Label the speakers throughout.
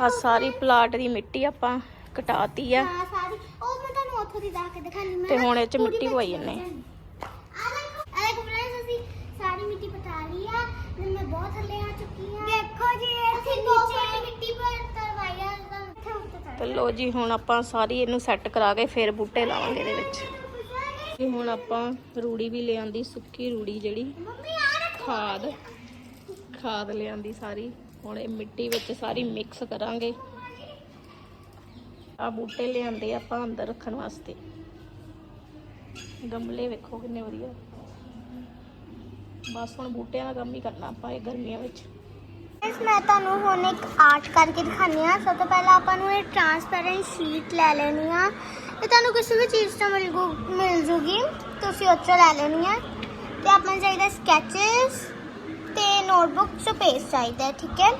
Speaker 1: ਆ ਸਾਰੀ ਪਲਾਟ ਦੀ ਮਿੱਟੀ ਆਪਾਂ ਕਟਾਤੀ ਆ।
Speaker 2: ਹਾਂ ਸਾਰੀ। ਉਹ ਮੈਂ ਤੁਹਾਨੂੰ ਉੱਥੋਂ ਦੀ ਜਾ ਕੇ ਦਿਖਾਣੀ। ਮੈਂ
Speaker 1: ਤੇ ਹੁਣ ਇਹ 'ਚ ਮਿੱਟੀ ਪਵਾਈ ਜਾਂਦੇ।
Speaker 2: ਆ ਦੇਖੋ ਆ ਦੇਖੋ friends, ਅਸੀਂ ਸਾਰੀ ਮਿੱਟੀ ਪਟਾ ਲਈ ਆ। ਤੇ ਮੈਂ ਬਹੁਤ ਥੱਲੇ ਆ ਚੁੱਕੀ ਆ। ਦੇਖੋ ਜੀ ਅਸੀਂ ਨੀਚੇ ਮਿੱਟੀ ਪਰ ਤਰਵਾਈ ਆ ਤਾਂ ਇੱਥੇ ਉੱਤੇ ਚੜ੍ਹ
Speaker 1: ਤੇ ਲੋ ਜੀ ਹੁਣ ਆਪਾਂ ਸਾਰੀ ਇਹਨੂੰ ਸੈੱਟ ਕਰਾ ਕੇ ਫੇਰ ਬੂਟੇ ਲਾਵਾਂਗੇ ਇਹਦੇ ਵਿੱਚ। ਤੇ ਹੁਣ ਆਪਾਂ ਰੂੜੀ ਵੀ ਲਿਆਂਦੀ ਸੁੱਕੀ ਰੂੜੀ ਜਿਹੜੀ। ਖਾਦ। ਖਾਦ ਲਿਆਂਦੀ ਸਾਰੀ। ਹੁਣ ਇਹ ਮਿੱਟੀ ਵਿੱਚ ਸਾਰੀ ਮਿਕਸ ਕਰਾਂਗੇ। ਆ ਬੂਟੇ ਲਿਆਂਦੇ ਆਪਾਂ ਅੰਦਰ ਰੱਖਣ ਵਾਸਤੇ। ਗਮਲੇ ਵੇਖੋ ਕਿੰਨੇ ਵਧੀਆ। ਬਸ ਹੁਣ ਬੂਟਿਆਂ ਦਾ ਕੰਮ ਹੀ ਕਰਨਾ ਆਪਾਂ ਇਹ ਗਰਮੀਆਂ ਵਿੱਚ।
Speaker 2: ਇਸ ਮੈਂ ਤੁਹਾਨੂੰ ਹੁਣ ਇੱਕ ਆਰਟ ਕਰਕੇ ਦਿਖਾਉਂਦੀ ਆ ਸਭ ਤੋਂ ਪਹਿਲਾਂ ਆਪਾਂ ਨੂੰ ਇਹ ਟ੍ਰਾਂਸਪੇਰੈਂਟ ਸ਼ੀਟ ਲੈ ਲੈਣੀ ਆ। ਇਹ ਤੁਹਾਨੂੰ ਕਿਸੇ ਵੀ ਚੀਜ਼ ਤੋਂ ਮਿਲ ਮਿਲ ਜੂਗੀ। ਤੁਸੀਂ ਉਹ 'ਚੋਂ ਲੈ ਲੈਣੀ ਆ। ਤੇ ਆਪਾਂ ਨੂੰ ਚਾਹੀਦਾ ਸਕੈਚਸ ਨੋਟਬੁੱਕ ਚ ਪੇਜ ਚਾਹੀਦਾ ਠੀਕ ਹੈ?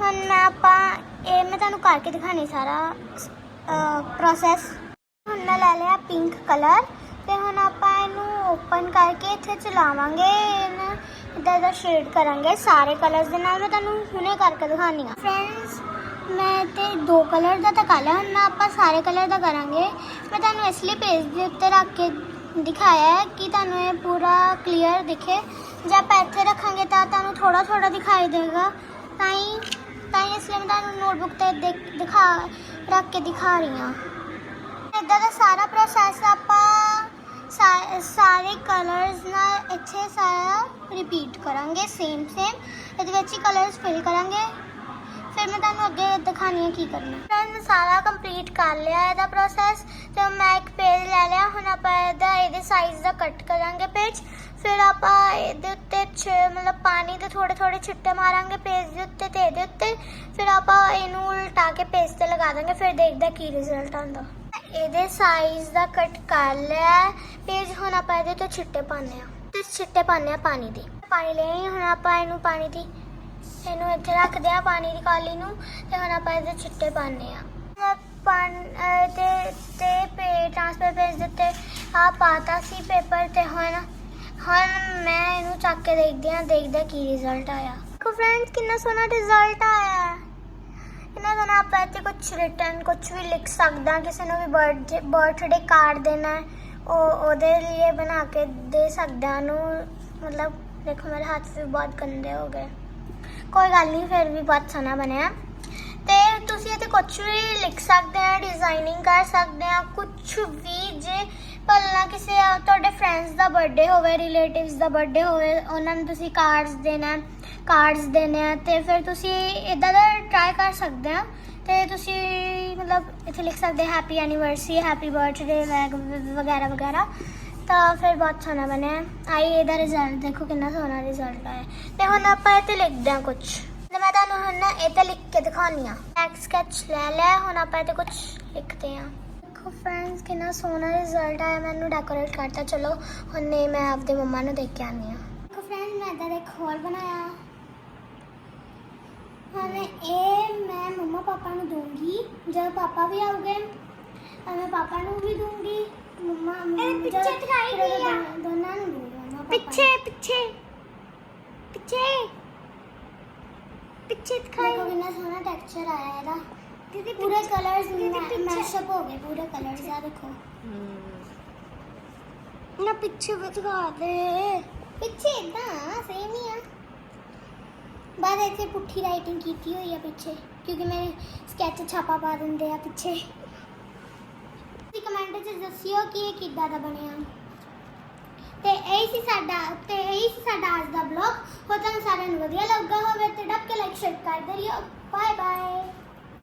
Speaker 2: ਹੁਣ ਮੈਂ ਆਪਾਂ, ਇਹ ਮੈਂ ਤੁਹਾਨੂੰ ਕਰਕੇ ਦਿਖਾਣੀ ਸਾਰਾ ਪ੍ਰੋਸੈਸ ਹੁਣ ਮੈਂ ਲੈ ਲਿਆ ਪਿੰਕ ਕਲਰ ਤੇ ਹੁਣ ਆਪਾਂ ਇਹਨੂੰ ਓਪਨ ਕਰਕੇ ਇੱਥੇ ਚਲਾਵਾਂਗੇ, ਇਹਨੂੰ ਇਦਾਂ ਦਾ ਸ਼ੇਡ ਕਰਾਂਗੇ, ਸਾਰੇ ਕਲਰਸ ਦੇ ਨਾਲ। ਮੈਂ ਤੁਹਾਨੂੰ ਹੁਣੇ ਕਰਕੇ ਦਿਖਾਣੀ ਆ। ਫਰੈਂਡਸ ਮੈਂ ਤੇ ਦੋ ਕਲਰ ਦਾ ਤਾਂ ਕਰ ਲਿਆ, ਹੁਣ ਮੈਂ ਆਪਾਂ ਸਾਰੇ ਕਲਰ ਦਾ ਕਰਾਂਗੇ। ਮੈਂ ਤੁਹਾਨੂੰ ਇਸ ਲਈ ਪੇਜ ਦੇ ਉੱਤੇ ਰੱਖ ਕੇ ਦਿਖਾਇਆ ਕਿ ਤੁਹਾਨੂੰ ਇਹ ਪੂਰਾ ਕਲੀਅਰ ਦਿਖੇ। ਜੇ ਆਪਾਂ ਇੱਥੇ ਰੱਖਾਂਗੇ ਤਾਂ ਤੁਹਾਨੂੰ ਥੋੜਾ ਥੋੜਾ ਦਿਖਾਈ ਦੇਗਾ। ਤਾਂ ਹੀ ਤਾਂ ਹੀ ਇਸ ਲਈ ਮੈਂ ਤੁਹਾਨੂੰ ਨੋਟਬੁੱਕ ਤੇ ਦੇਖ- ਦਿਖਾ ਰੱਖ ਕੇ ਦਿਖਾ ਰਹੀ ਹਾਂ। ਇਦਾਂ ਦਾ ਸਾਰਾ ਪ੍ਰੋਸੈਸ ਆਪਾਂ ਸਾ- ਸਾਰੇ ਕਲਰਸ ਨਾਲ ਇੱਥੇ ਸਾਰਾ ਰਿਪੀਟ ਕਰਾਂਗੇ ਸੇਮ ਸੇਮ ਇਹਦੇ ਵਿੱਚ ਹੀ ਕਲਰਸ ਫਿਲ ਕਰਾਂਗੇ। ਫਿਰ ਮੈਂ ਤੁਹਾਨੂੰ ਅੱਗੇ ਦਿਖਾਣੀ ਹੈ ਕੀ ਕਰਨਾ। ਫਿਰ ਮੈਂ ਸਾਰਾ ਕੰਪਲੀਟ ਕਰ ਲਿਆ ਇਹਦਾ ਪ੍ਰੋਸੈਸ ਤੇ ਮੈਂ ਇੱਕ ਪੇਜ ਲੈ ਲਿਆ। ਹੁਣ ਆਪਾਂ ਇਹਦਾ ਇਹਦੇ ਸਾਈਜ਼ ਦਾ ਕੱਟ ਕਰਾਂਗੇ ਪੇਜ ਫਿਰ ਆਪਾਂ ਇਹਦੇ ਉੱਤੇ ਛ ਮਤਲਬ ਪਾਣੀ ਦੇ ਥੋੜੇ ਥੋੜੇ ਛਿੱਟੇ ਮਾਰਾਂਗੇ ਪੇਜ ਦੇ ਉੱਤੇ ਤੇ ਇਹਦੇ ਉੱਤੇ। ਫਿਰ ਆਪਾਂ ਇਹਨੂੰ ਉਲਟਾ ਕੇ ਪੇਜ ਤੇ ਲਗਾ ਦਾਂਗੇ ਫਿਰ ਦੇਖਦਾ ਕੀ ਰਿਜ਼ਲਟ ਆਉਂਦਾ। ਇਹਦੇ ਸਾਈਜ਼ ਦਾ ਕੱਟ ਕਰ ਲਿਆ। ਪੇਜ ਹੁਣ ਆਪਾਂ ਇਹਦੇ ਤੋਂ ਛਿੱਟੇ ਪਾਉਂਦੇ ਆ। ਤੇ ਛਿੱਟੇ ਪਾਉਂਦੇ ਆ ਪਾਣੀ ਦੇ। ਪਾਣੀ ਲੈ ਆਈ, ਹੁਣ ਆਪਾਂ ਇਹਨੂੰ ਪਾਣੀ ਦੀ ਇਹਨੂੰ ਇੱਥੇ ਰੱਖਦੇ ਆ ਪਾਣੀ ਦੀ ਕਾਲੀ ਨੂੰ ਤੇ ਹੁਣ ਆਪਾਂ ਇਹਦੇ ਛਿੱਟੇ ਪਾਉਂਦੇ ਆ। ਪਾਣ ਤੇ ਤੇ ਪੇ ਟ੍ਰਾਂਸਫਰ ਪੇਜ ਦੇ ਆ ਪਾਤਾ ਸੀ ਪੇਪਰ ਤੇ ਹੁਣ ਹੁਣ ਮੈਂ ਇਹਨੂੰ ਚੱਕ ਕੇ ਦੇਖਦੀ ਆ ਦੇਖਦਾ ਕੀ ਰਿਜ਼ਲਟ ਆਇਆ। ਦੇਖੋ ਫਰੈਂਡਸ ਕਿੰਨਾ ਸੋਹਣਾ ਰਿਜ਼ਲਟ ਆਇਆ। ਹੈ ਇਹਨਾਂ ਦਾ ਨਾ ਆਪਾਂ ਇੱਥੇ ਕੁਝ ਰਿਟਰਨ ਕੁਝ ਵੀ ਲਿਖ ਸਕਦਾ, ਕਿਸੇ ਨੂੰ ਵੀ ਬਰਥਡੇ ਬਰਥਡੇ ਕਾਰਡ ਦੇਣਾ ਹੈ, ਉਹ ਉਹਦੇ ਲਈ ਬਣਾ ਕੇ ਦੇ ਸਕਦਾ ਨੂੰ ਮਤਲਬ ਦੇਖੋ ਮੇਰੇ ਹੱਥ ਵੀ ਬਹੁਤ ਗੰਦੇ ਹੋ ਗਏ। ਕੋਈ ਗੱਲ ਨਹੀਂ, ਫਿਰ ਵੀ ਬਹੁਤ ਸੋਹਣਾ ਬਣਿਆ। ਤੇ ਤੁਸੀਂ ਇੱਥੇ ਕੁਝ ਵੀ ਲਿਖ ਸਕਦੇ ਆ ਡਿਜ਼ਾਈਨਿੰਗ ਕਰ ਸਕਦੇ ਆ ਕੁਝ ਵੀ ਜੇ ਭਲਾ ਕਿਸੇ ਤੁਹਾਡੇ ਫਰੈਂਡਸ ਦਾ ਬਰਥਡੇ ਹੋਵੇ ਰਿਲੇਟਿਵਸ ਦਾ ਬਰਥਡੇ ਹੋਵੇ, ਉਹਨਾਂ ਨੂੰ ਤੁਸੀਂ ਕਾਰਡਸ ਦੇਣਾ ਕਾਰਡਸ ਦੇਣੇ ਆ, ਤੇ ਫਿਰ ਤੁਸੀਂ ਇਦਾਂ ਦਾ ਟਰਾਈ ਕਰ ਸਕਦੇ ਆ। ਤੇ ਤੁਸੀਂ ਮਤਲਬ ਇੱਥੇ ਲਿਖ ਸਕਦੇ ਹੈਪੀ ਐਨੀਵਰਸਰੀ ਹੈਪੀ ਬਰਥਡੇ ਵਗੈਰਾ ਵਗੈਰਾ। ਤਾਂ ਫਿਰ ਬਹੁਤ ਸੋਹਣਾ ਬਣਿਆ। ਆਈ, ਇਹਦਾ ਰਿਜ਼ਲਟ ਦੇਖੋ ਕਿੰਨਾ ਸੋਹਣਾ ਰਿਜ਼ਲਟ ਆਇਆ। ਤੇ ਹੁਣ ਆਪਾਂ ਇੱਥੇ ਲਿਖਦੇ ਹਾਂ ਕੁਝ ਤੇ ਮੈਂ ਤੁਹਾਨੂੰ ਹੁਣ ਨਾ ਇਹ ਤੇ ਲਿਖ ਕੇ ਦਿਖਾਉਣੀ ਆ ਇੱਕ ਸਕੈਚ ਲੈ ਲਿਆ ਹੁਣ ਆਪਾਂ ਇੱਥੇ ਕੁਝ ਲਿਖਦੇ ਹਾਂ। ਦੇਖੋ ਫਰੈਂਡਸ ਕਿੰਨਾ ਸੋਹਣਾ ਰਿਜ਼ਲਟ ਆਇਆ। ਮੈਨੂੰ ਡੈਕੋਰੇਟ ਕਰਤਾ, ਚਲੋ ਹੁਣ ਇਹ ਮੈਂ ਆਪਦੇ ਮੰਮਾ ਨੂੰ ਦੇਖ ਕੇ ਆਨੀ ਆ ਦੇਖੋ ਫਰੈਂਡਸ ਮੈਂ ਇੱਦਾਂ ਇੱਕ ਹੋਰ ਬਣਾਇਆ। ਹੁਣ ਇਹ ਮੈਂ ਮੰਮਾ ਪਾਪਾ ਨੂੰ ਦੂੰਗੀ ਜਦ ਪਾਪਾ ਵੀ ਆਉਗੇ, ਤਾਂ ਮੈਂ ਪਾਪਾ ਨੂੰ ਵੀ ਦੂੰਗੀ ਮੰਮਾ ਪਿੱਛੇ ਦੋਨਾਂ ਨੂੰ ਪਿੱਛੇ ਪਿੱਛੇ। ਪਿੱਛੇ। ਪਿੱਛੇ ਦਿਖਾਈ। ਦੇਖੋ ਕਿੰਨਾ ਸੋਹਣਾ ਟੈਕਸਚਰ ਆਇਆ ਇਹਦਾ। ਦੀਦੀ ਪੂਰੇ ਕਲਰਸ ਮੈਸ਼ਅਪ ਹੋ ਗਏ ਪੂਰੇ ਕਲਰਸ ਆ ਦੇਖੋ। ਨਾ ਪਿੱਛੇ ਦਿਖਾ ਦੇ। ਪਿੱਛੇ ਇਦਾਂ ਸੇਮ ਹੀ ਆ। ਬਾਅਦ ਇੱਥੇ ਪੁੱਠੀ ਰਾਈਟਿੰਗ ਕੀਤੀ ਹੋਈ ਆ ਪਿੱਛੇ ਕਿਉਂਕਿ ਮੇਰੇ ਸਕੈਚ ਛਾਪਾ ਪਾ ਦਿੰਦੇ ਆ ਪਿੱਛੇ। ਤੁਸੀਂ ਕਮੈਂਟ 'ਚ ਦੱਸਿਓ ਕਿ ਇਹ ਕਿੱਦਾਂ ਦਾ ਬਣਿਆ। ਸੀ ਸਾਡਾ ਤੇ ਇਹ ਸੀ ਸਾਡਾ ਅੱਜ ਦਾ ਬਲੌਗ ਹੋ ਤੁਹਾਨੂੰ ਸਾਰਿਆਂ ਨੂੰ ਵਧੀਆ ਲੱਗਾ ਹੋਵੇ ਤੇ ਡੱਬ ਕੇ ਲਾਈਕ ਸ਼ੇਅਰ ਕਰਦੇ ਦਿਓ। Bye bye